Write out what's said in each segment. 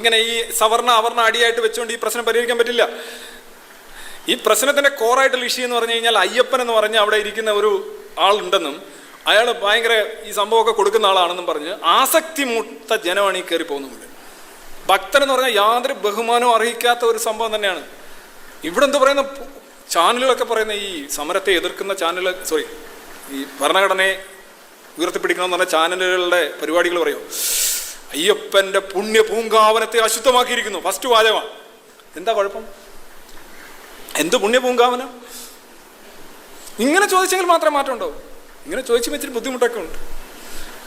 ഇങ്ങനെ ഈ സവർണ അവർണ അടിയായിട്ട് വെച്ചുകൊണ്ട് ഈ പ്രശ്നം പരിഹരിക്കാൻ പറ്റില്ല. ഈ പ്രശ്നത്തിന്റെ കോറായിട്ടുള്ള ഇഷ്യൂ എന്ന് പറഞ്ഞു കഴിഞ്ഞാൽ അയ്യപ്പൻ എന്ന് പറഞ്ഞ് അവിടെ ഇരിക്കുന്ന ഒരു ആളുണ്ടെന്നും അയാൾ ഭയങ്കര ഈ സംഭവമൊക്കെ കൊടുക്കുന്ന ആളാണെന്നും പറഞ്ഞ് ആസക്തി മുട്ട ജനമാണ് ഈ കയറി പോകുന്നത് ഭക്തൻ എന്ന് പറഞ്ഞാൽ യാതൊരു ബഹുമാനവും അർഹിക്കാത്ത ഒരു സംഭവം തന്നെയാണ്. ഇവിടെ എന്ത് പറയുന്ന? ചാനലുകളൊക്കെ പറയുന്ന ഈ സമരത്തെ എതിർക്കുന്ന ചാനൽ സോറി ഈ ഭരണഘടനയെ ഉയർത്തിപ്പിടിക്കണമെന്ന് പറഞ്ഞ ചാനലുകളുടെ പരിപാടികൾ പറയും അയ്യപ്പന്റെ പുണ്യ പൂങ്കാവനത്തെ അശുദ്ധമാക്കിയിരിക്കുന്നു. ഫസ്റ്റ് വാചകമാണ് എന്താ കുഴപ്പം? എന്ത് പുണ്യ പൂങ്കാവനം? ഇങ്ങനെ ചോദിച്ചെങ്കിൽ മാത്രം മാറ്റം ഉണ്ടാവും. ഇങ്ങനെ ചോദിച്ചു വെച്ചിട്ട് ബുദ്ധിമുട്ടൊക്കെ ഉണ്ട്.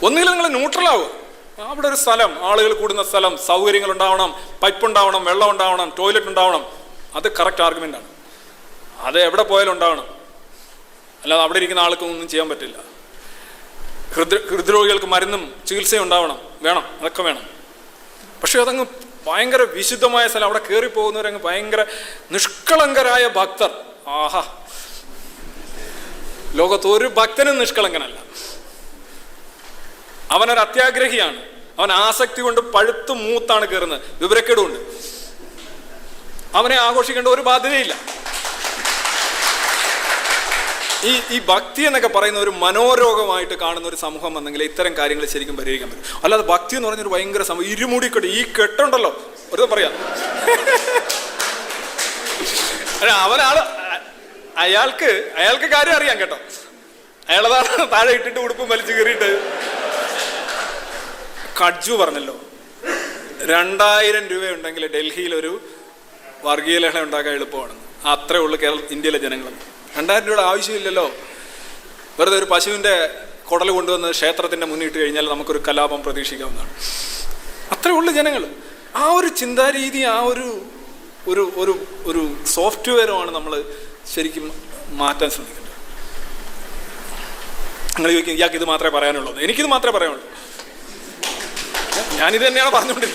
ഒന്നുകിൽ നിങ്ങൾ ന്യൂട്രലാവും അവിടെ ഒരു സ്ഥലം ആളുകൾ കൂടുന്ന സ്ഥലം സൗകര്യങ്ങൾ ഉണ്ടാവണം പൈപ്പ് ഉണ്ടാവണം വെള്ളം ഉണ്ടാവണം ടോയ്ലറ്റ് ഉണ്ടാവണം. അത് കറക്റ്റ് ആർഗ്യുമെന്റ് ആണ്. അത് എവിടെ പോയാലും ഉണ്ടാവണം. അല്ലാതെ അവിടെ ഇരിക്കുന്ന ആൾക്കൊന്നും ചെയ്യാൻ പറ്റില്ല. ഹൃദ ഹൃദ്രോഗികൾക്ക് മരുന്നും ചികിത്സയും ഉണ്ടാവണം. വേണം. അതൊക്കെ വേണം. പക്ഷെ അതങ്ങ് ഭയങ്കര വിശുദ്ധമായ സ്ഥലം. അവിടെ കയറി പോകുന്നവരങ്ങ് ഭയങ്കര നിഷ്കളങ്കരായ ഭക്തർ. ആഹാ. ലോകത്ത് ഒരു ഭക്തനും നിഷ്കളങ്കനല്ല. അവനൊരു അത്യാഗ്രഹിയാണ്. അവൻ ആസക്തി കൊണ്ട് പഴുത്ത് മൂത്താണ് കയറുന്നത് വിവരക്കേടുണ്ട് അവനെ ആഘോഷിക്കേണ്ട ഒരു ബാധ്യതയില്ല. ഈ ഈ ഭക്തി എന്നൊക്കെ പറയുന്ന ഒരു മനോരോഗമായിട്ട് കാണുന്ന ഒരു സമൂഹം വന്നെങ്കിൽ ഇത്തരം കാര്യങ്ങൾ ശരിക്കും പരിഹരിക്കാൻ പറ്റും. അല്ലാതെ ഭക്തി എന്ന് പറഞ്ഞൊരു ഭയങ്കര സമയം ഇരുമുടിക്കെട്ട് ഈ കെട്ടുണ്ടല്ലോ. ഒരു പറയാ. അവനാൾ അയാൾക്ക് അയാൾക്ക് കാര്യം അറിയാം കേട്ടോ. അയാളതാണ് താഴെ ഇട്ടിട്ട് ഉടുപ്പും വലിച്ചു കയറിയിട്ട് കഡ്ജു പറഞ്ഞല്ലോ രണ്ടായിരം രൂപയുണ്ടെങ്കിൽ ഡൽഹിയിൽ ഒരു വർഗീയ ലഹള ഉണ്ടാക്കാൻ എളുപ്പമാണ് അത്രേ ഉള്ളൂ കേരള ഇന്ത്യയിലെ ജനങ്ങൾ രണ്ടായിരം രൂപയുടെ ആവശ്യമില്ലല്ലോ. വെറുതെ ഒരു പശുവിന്റെ കുടൽ കൊണ്ടുവന്ന് ക്ഷേത്രത്തിന്റെ മുന്നിട്ട് കഴിഞ്ഞാൽ നമുക്കൊരു കലാപം പ്രതീക്ഷിക്കാവുന്നതാണ്. അത്രേ ഉള്ളൂ ജനങ്ങൾ ആ ഒരു ചിന്താരീതി ആ ഒരു ഒരു ഒരു ഒരു സോഫ്റ്റ്വെയറുമാണ് നമ്മൾ ശരിക്കും മാറ്റാൻ ശ്രമിക്കുന്നത്. നിങ്ങൾ ചോദിക്കും ഇയാൾക്ക് ഇത് മാത്രമേ പറയാനുള്ളൂ? എനിക്കിത് മാത്രമേ പറയാനുള്ളൂ. ഞാനിത് തന്നെയാണ് പറഞ്ഞുകൊണ്ടിരിക്കുന്നത്.